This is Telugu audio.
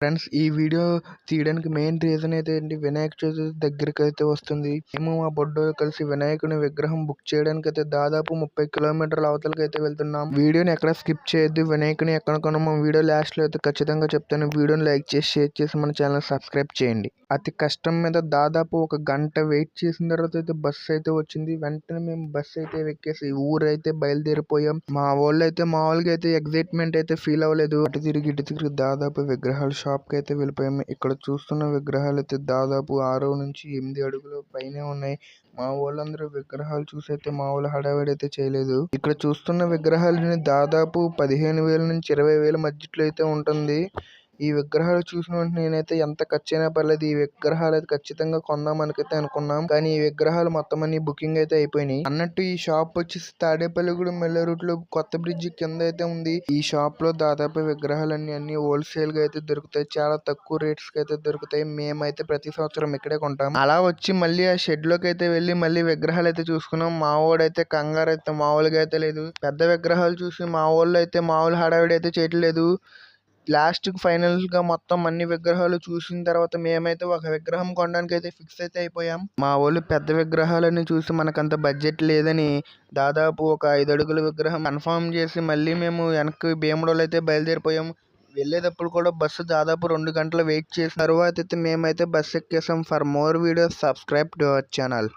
ఫ్రెండ్స్ ఈ వీడియో తీయడానికి మెయిన్ రీజన్ అయితే ఏంటి వినాయక చవితి దగ్గరికి అయితే వస్తుంది మేము మా బొడ్డో కలిసి వినాయకుని విగ్రహం బుక్ చేయడానికి అయితే దాదాపు ముప్పై కిలోమీటర్ల అవతలకి అయితే వెళ్తున్నాం. వీడియోని ఎక్కడ స్కిప్ చేయొద్దు వినాయకుని ఎక్కడ కొనమో వీడియో లాస్ట్లో అయితే ఖచ్చితంగా చెప్తాను. వీడియోని లైక్ చేసి షేర్ చేసి మన ఛానల్ సబ్స్క్రైబ్ చేయండి. అతి కష్టం మీద దాదాపు ఒక గంట వెయిట్ చేసిన తర్వాత అయితే బస్సు అయితే వచ్చింది. వెంటనే మేము బస్సు అయితే ఎక్కేసి ఊరైతే బయలుదేరిపోయాం. మా వాళ్ళు అయితే మామూలుగా అయితే ఎగ్జైట్మెంట్ అయితే ఫీల్ అవ్వలేదు. అటు తిరిగి ఇటు తిరిగి దాదాపు విగ్రహాలు షాప్కి అయితే వెళ్ళిపోయాము. ఇక్కడ చూస్తున్న విగ్రహాలు అయితే దాదాపు ఆరు నుంచి ఎనిమిది అడుగులు పైనే ఉన్నాయి. మా వాళ్ళందరూ విగ్రహాలు చూసి అయితే మా వాళ్ళు హడావిడి అయితే చేయలేదు. ఇక్కడ చూస్తున్న విగ్రహాలని దాదాపు పదిహేను వేల నుంచి ఇరవై వేల మధ్యలో అయితే ఉంటుంది. ఈ విగ్రహాలు చూసిన వెంటనే నేనైతే ఎంత ఖర్చు అయినా పర్లేదు ఈ విగ్రహాలు అయితే ఖచ్చితంగా కొందాం అనుకైతే అనుకున్నాం. కానీ ఈ విగ్రహాలు మొత్తం అన్ని బుకింగ్ అయితే అయిపోయినాయి. అన్నట్టు ఈ షాప్ వచ్చేసి తాడేపల్లిగూడెం మెల్ల రూట్లో కొత్త బ్రిడ్జ్ కింద అయితే ఉంది. ఈ షాప్లో దాదాపు విగ్రహాలన్నీ అన్ని హోల్సేల్గా అయితే దొరుకుతాయి. చాలా తక్కువ రేట్స్కి అయితే దొరుకుతాయి. మేమైతే ప్రతి సంవత్సరం ఇక్కడే కొంటాం. అలా వచ్చి మళ్ళీ ఆ షెడ్లోకి అయితే వెళ్ళి మళ్ళీ విగ్రహాలు అయితే చూసుకున్నాం. మావోడైతే కంగారు అయితే మామూలుగా అయితే లేదు. పెద్ద విగ్రహాలు చూసి మా వాళ్ళు అయితే మామూలు హడావిడి అయితే చేయట్లేదు. లాస్ట్ ఫైనల్గా మొత్తం అన్ని విగ్రహాలు చూసిన తర్వాత మేమైతే ఒక విగ్రహం కొనడానికి అయితే ఫిక్స్ అయితే అయిపోయాం. మా వాళ్ళు పెద్ద విగ్రహాలని చూసి మనకంత బడ్జెట్ లేదని దాదాపు ఒక ఐదు అడుగుల విగ్రహం కన్ఫర్మ్ చేసి మళ్ళీ మేము వెనక్కి భీముడోలు అయితే బయలుదేరిపోయాం. వెళ్ళేటప్పుడు కూడా బస్సు దాదాపు రెండు గంటలు వెయిట్ చేసిన తర్వాత అయితే మేమైతే bus ఎక్కేసాం. For more videos subscribe to our channel